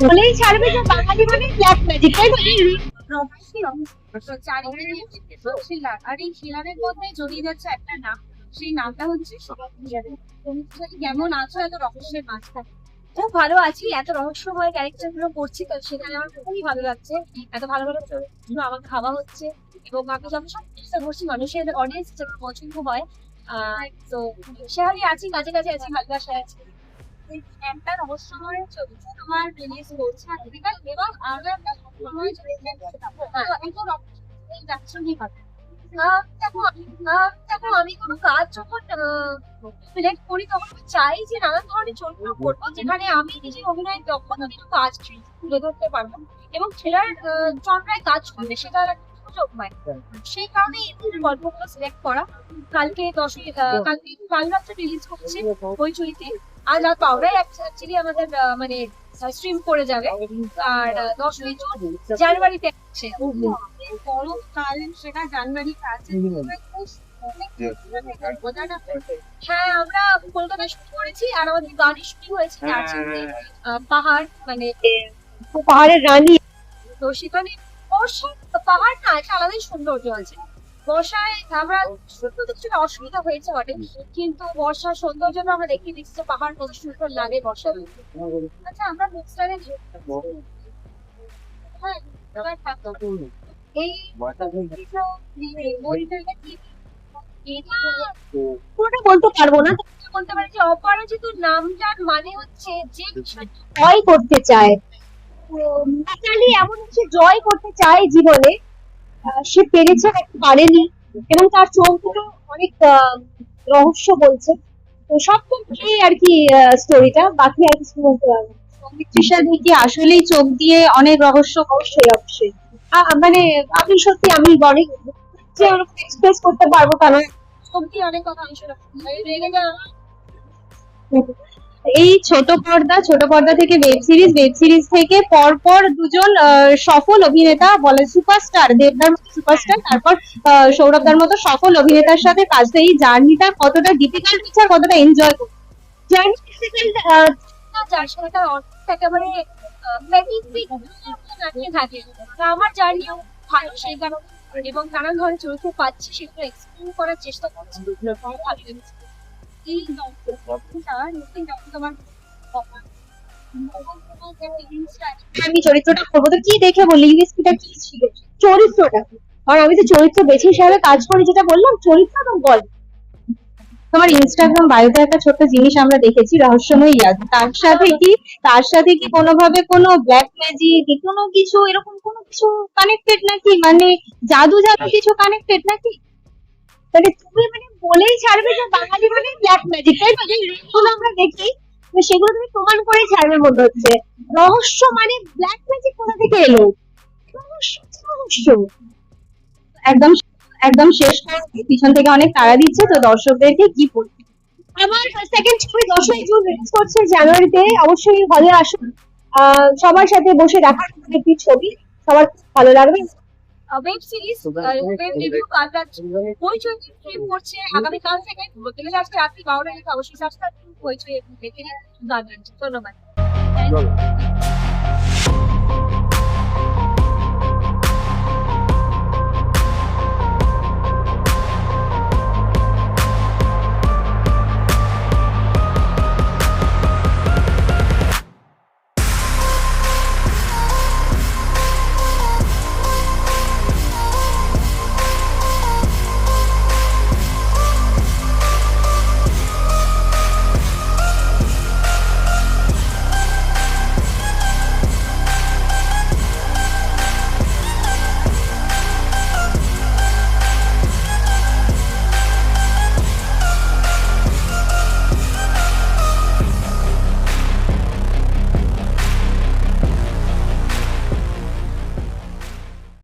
বলেই ছাড়বে যে বাঙালি মানে ব্ল্যাক ম্যাজিক তাই তো? রহস্যই রহস্য। তো চারিদিকে শিলার আর এই শিলারের মধ্যে জড়িয়ে যাচ্ছে একটা নাম সেই নামটা হচ্ছে কেমন আছো এত রহস্যের মাঝখানে। খুব ভালো আছি এত রহস্যময় ক্যারেক্টারগুলো করছি তো সেখানে আমার খুবই ভালো লাগছে। এত ভালো ভালো আমার খাওয়া হচ্ছে। এবং আমি যখন সব চেষ্টা করছি মানুষের অডিয়েন্স পছন্দ হয় তো আছি কাছে আছি একটা রহস্যময় তোমার এবং আরও একটা দেখো আমি কাজ যখন সিলেক্ট করি তখন আমি চাই যে নানান ধরনের চরিত্র করব যেখানে আমি নিজের অভিনয় দক্ষতা কিছু কাজ তুলে ধরতে পারব এবং থ্রিলার জনরায় কাজ করবে সেটা সুযোগ হয়। সেই কারণে ধরনের গল্পগুলো সিলেক্ট করা। কালকে দশই কালকে কাল রাত্রে রিলিজ করছে হইচইতে আর রাত পাওয়াই অ্যাকচুয়ালি আমাদের মানে স্ট্রিম করে যাবে। আর আহ, দশই জুন জানুয়ারিতে আছে গরমকাল সেটা জানুয়ারিতে আছে। হ্যাঁ আমরা কলকাতায় শুট করেছি আর আমাদের শুটিং হয়েছে। পাহাড় মানে পাহাড়ের রানী। তো সেখানে বর্ষা পাহাড় না একটা আলাদাই সৌন্দর্য আছে। বর্ষায় আমরা শুনতে কিছুটা অসুবিধা হয়েছে বটে কিন্তু বর্ষার সৌন্দর্যটা আমরা পাহাড় কত সুন্দর লাগে বর্ষা আচ্ছা আমরা বুকস্টারে হ্যাঁ এই পুরোটা বলতে পারব না বলতে পারি যে অপরাজিত নামটার মানে হচ্ছে যে বিষয়টা জয় করতে চায়। মিতালি এমন কিছু জয় করতে চায় জীবনে সে পেরেছে নাকি পারেনি, এবং তার চোখ দুটো অনেক রহস্য বলছে তো সব মিলিয়ে আর কি স্টোরিটা বাকি আর কিছু বলতে পারব। তৃষা আসলেই চোখ দিয়ে অনেক রহস্য অবশ্যই অবশ্যই মানে আমি সত্যি আমি অনেক যে ওরকম এক্সপ্রেস করতে পারব কারণ সত্যি অনেক কথা আমি শুনে। এই ছোট পর্দা ছোট পর্দা থেকে ওয়েব সিরিজ ওয়েব সিরিজ থেকে পরপর দুজন সফল অভিনেতা বলে সুপারস্টার দেবদার সুপারস্টার তারপর সৌরভদার মতো সফল অভিনেতার সাথে কাজ এই জার্নিটা কতটা ডিফিকাল্ট আর কতটা এনজয় থাকে। আমার জার্নিও ভালো, সেই কারণে। এবং নানান ধরনের চরিত্র পাচ্ছি, সেগুলো এক্সপ্লেন করার চেষ্টা করছি। ভালো লেগেছে। এই গল্পটা নতুন যখন তোমার এবং তোমার যে জিনিসটা আমি চরিত্রটা করব তো কি দেখে বললি ইউএসপিটা কি ছিল? চরিত্রটা। আর আমি তো চরিত্র বেছে হিসাবে কাজ করি যেটা বললাম চরিত্র এবং গল্প। তোমার ইনস্টাগ্রাম বায়োতে একটা ছোট্ট জিনিস আমরা দেখেছি রহস্যময় ইয়াদ। তার সাথে কি? তার সাথে কি কোনোভাবে কোনো ব্ল্যাক ম্যাজিক কোনো কিছু এরকম কোনো কিছু কানেক্টেড নাকি? মানে জাদু জাদু কিছু কানেক্টেড নাকি? মানে তুমি মানে বলেই ছাড়বে যে বাঙালি মানে ব্ল্যাক ম্যাজিক তাই তো? যে রিলগুলো আমরা দেখি সেগুলো তুমি প্রমাণ করে ছাড়বে মনে হচ্ছে। রহস্য মানে ব্ল্যাক ম্যাজিক কোথা থেকে এলো? রহস্য একদম একদম শেষ করছি। পিছন থেকে অনেক তাড়া দিচ্ছে, তো দর্শকদেরকে কি বলব? আমার সেকেন্ড ছবি দশই জুন রিলিজ করছে জানুয়ারিতে, অবশ্যই হলে আসুন। সবার সাথে বসে দেখার একটি ছবি। সবার ভালো লাগবে। Web series web review Kaalraat পরিচয় নিয়ে পড়ছে আগামীকাল থেকে বলতে গেলে আজকে রাত্রি বারোটা থেকে অবশ্যই সাবস্ক্রাইব পরিচয় দেখে নিন। ধন্যবাদ।